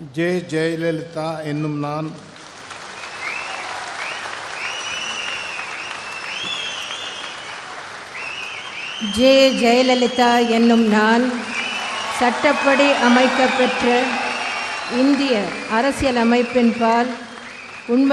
J Jayalalithaa என்னும் நான் J Jayalalithaa என்னும் நான் சட்டப்படி அமைக்கப்பெற்ற இந்திய அரசியலமைப்பின்பால் உண்மை